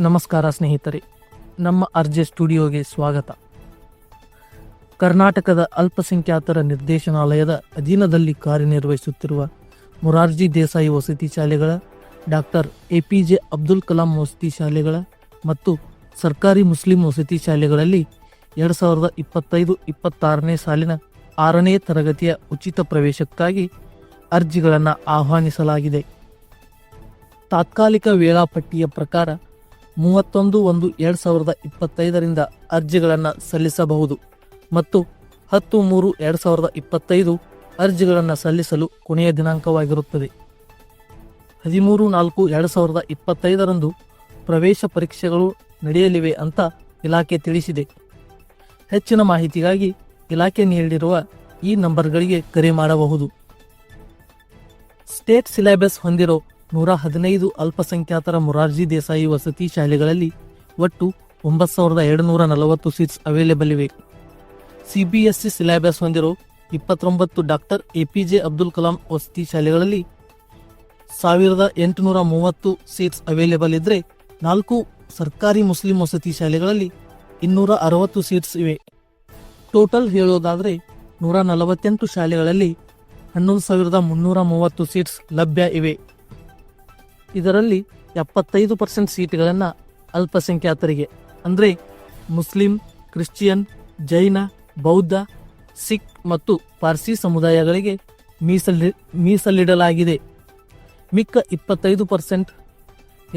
ನಮಸ್ಕಾರ ಸ್ನೇಹಿತರೆ, ನಮ್ಮ ಅರ್ಜೆ ಸ್ಟುಡಿಯೋಗೆ ಸ್ವಾಗತ. ಕರ್ನಾಟಕದ ಅಲ್ಪಸಂಖ್ಯಾತರ ನಿರ್ದೇಶನಾಲಯದ ಅಧೀನದಲ್ಲಿ ಕಾರ್ಯನಿರ್ವಹಿಸುತ್ತಿರುವ ಮೊರಾರ್ಜಿ ದೇಸಾಯಿ ವಸತಿ ಶಾಲೆಗಳ, doctor A P J Abdul Kalam ವಸತಿ ಶಾಲೆಗಳ ಮತ್ತು ಸರ್ಕಾರಿ ಮುಸ್ಲಿಂ ವಸತಿ ಶಾಲೆಗಳಲ್ಲಿ ಎರಡು ಸಾವಿರದ ಇಪ್ಪತ್ತೈದು ಇಪ್ಪತ್ತಾರನೇ ಸಾಲಿನ ಆರನೇ ತರಗತಿಯ ಉಚಿತ ಪ್ರವೇಶಕ್ಕಾಗಿ ಅರ್ಜಿಗಳನ್ನು ಆಹ್ವಾನಿಸಲಾಗಿದೆ. ತಾತ್ಕಾಲಿಕ ವೇಳಾಪಟ್ಟಿಯ ಪ್ರಕಾರ ಮೂವತ್ತೊಂದು ಒಂದು ಎರಡು ಸಾವಿರದ ಇಪ್ಪತ್ತೈದರಿಂದ ಅರ್ಜಿಗಳನ್ನು ಸಲ್ಲಿಸಬಹುದು ಮತ್ತು ಹತ್ತು ಮೂರು ಎರಡು ಸಾವಿರದ ಇಪ್ಪತ್ತೈದು ಅರ್ಜಿಗಳನ್ನು ಸಲ್ಲಿಸಲು ಕೊನೆಯ ದಿನಾಂಕವಾಗಿರುತ್ತದೆ. ಹದಿಮೂರು ನಾಲ್ಕು ಎರಡು ಸಾವಿರದ ಇಪ್ಪತ್ತೈದರಂದು ಪ್ರವೇಶ ಪರೀಕ್ಷೆಗಳು ನಡೆಯಲಿವೆ ಅಂತ ಇಲಾಖೆ ತಿಳಿಸಿದೆ. ಹೆಚ್ಚಿನ ಮಾಹಿತಿಗಾಗಿ ಇಲಾಖೆ ನೀಡಿರುವ ಈ ನಂಬರ್ಗಳಿಗೆ ಕರೆ ಮಾಡಬಹುದು. ಸ್ಟೇಟ್ ಸಿಲೆಬಸ್ ಹೊಂದಿರೋ ನೂರ ಹದಿನೈದು ಅಲ್ಪಸಂಖ್ಯಾತರ ಮೊರಾರ್ಜಿ ದೇಸಾಯಿ ವಸತಿ ಶಾಲೆಗಳಲ್ಲಿ ಒಟ್ಟು ಒಂಬತ್ತು ಸಾವಿರದ ಎರಡು ನೂರ ನಲವತ್ತು ಸೀಟ್ಸ್ ಅವೈಲೇಬಲ್ ಇವೆ. ಸಿಬಿಎಸ್ಇ ಸಿಲೆಬಸ್ ಹೊಂದಿರೋ ಇಪ್ಪತ್ತೊಂಬತ್ತು doctor A P J Abdul Kalam ವಸತಿ ಶಾಲೆಗಳಲ್ಲಿ ಸಾವಿರದ ಎಂಟುನೂರ ಮೂವತ್ತು ಸೀಟ್ಸ್ ಅವೈಲೇಬಲ್ ಇದ್ದರೆ ನಾಲ್ಕು ಸರ್ಕಾರಿ ಮುಸ್ಲಿಂ ವಸತಿ ಶಾಲೆಗಳಲ್ಲಿ ಇನ್ನೂರ ಅರವತ್ತು ಸೀಟ್ಸ್ ಇವೆ. ಟೋಟಲ್ ಹೇಳೋದಾದರೆ ನೂರ ನಲವತ್ತೆಂಟು ಶಾಲೆಗಳಲ್ಲಿ ಹನ್ನೊಂದು ಸಾವಿರದ ಮುನ್ನೂರ ಮೂವತ್ತು ಸೀಟ್ಸ್ ಲಭ್ಯ ಇವೆ. ಇದರಲ್ಲಿ ಎಪ್ಪತ್ತೈದು ಪರ್ಸೆಂಟ್ ಸೀಟ್ಗಳನ್ನು ಅಲ್ಪಸಂಖ್ಯಾತರಿಗೆ. ಅಂದರೆ ಮುಸ್ಲಿಂ, ಕ್ರಿಶ್ಚಿಯನ್, ಜೈನ, ಬೌದ್ಧ, ಸಿಖ್ ಮತ್ತು ಪಾರ್ಸಿ ಸಮುದಾಯಗಳಿಗೆ ಮೀಸಲಿ ಮೀಸಲಿಡಲಾಗಿದೆ. ಮಿಕ್ಕ ಇಪ್ಪತ್ತೈದು percent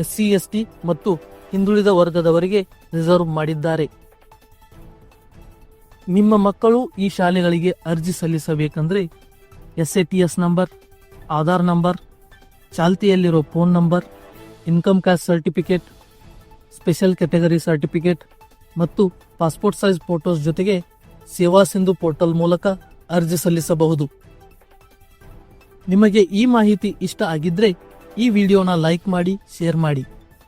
S C S T ಮತ್ತು ಹಿಂದುಳಿದ ವರ್ಗದವರಿಗೆ ರಿಸರ್ವ್ ಮಾಡಿದ್ದಾರೆ. ನಿಮ್ಮ ಮಕ್ಕಳು ಈ ಶಾಲೆಗಳಿಗೆ ಅರ್ಜಿ ಸಲ್ಲಿಸಬೇಕಂದ್ರೆ S A T S number, Aadhaar number ಚಾಲ್ತಿಯಲ್ಲಿರೋ phone number, income caste certificate, special category certificate ಮತ್ತು ಪಾಸ್ಪೋರ್ಟ್ ಸೈಜ್ ಫೋಟೋಸ್ ಜೊತೆಗೆ ಸೇವಾ ಸಿಂಧು ಪೋರ್ಟಲ್ ಮೂಲಕ ಅರ್ಜಿ ಸಲ್ಲಿಸಬಹುದು. ನಿಮಗೆ ಈ ಮಾಹಿತಿ ಇಷ್ಟ ಆಗಿದ್ರೆ ಈ ವಿಡಿಯೋನ ಲೈಕ್ ಮಾಡಿ, ಶೇರ್ ಮಾಡಿ.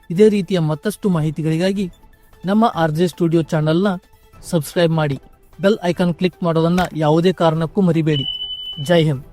ಇದೇ ರೀತಿಯ ಮತ್ತಷ್ಟು ಮಾಹಿತಿಗಳಿಗಾಗಿ ನಮ್ಮ ಆರ್ ಜೆ ಸ್ಟುಡಿಯೋ ಚಾನಲ್ನ ಸಬ್ಸ್ಕ್ರೈಬ್ ಮಾಡಿ. ಬೆಲ್ ಐಕಾನ್ ಕ್ಲಿಕ್ ಮಾಡೋದನ್ನು ಯಾವುದೇ ಕಾರಣಕ್ಕೂ ಮರಿಬೇಡಿ. ಜೈ ಹಿಂದ್.